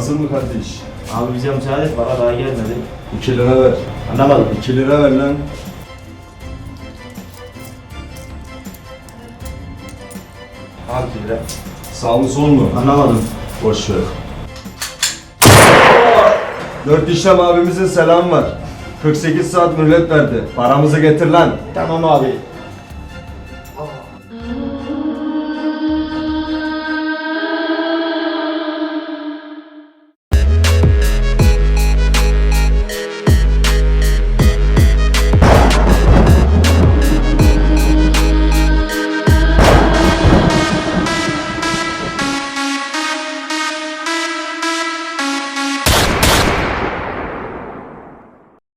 Hazır mı kardeş? Abi bize müsaade et bana daha gelmedi. 2 lira ver. Anlamadım. 2 lira ver lan. Abi lira. Sağ mı sol mu? Anlamadım. Boş ver. Dört işlem abimizin selamı var. 48 saat mühlet verdi. Paramızı getir lan. Tamam abi.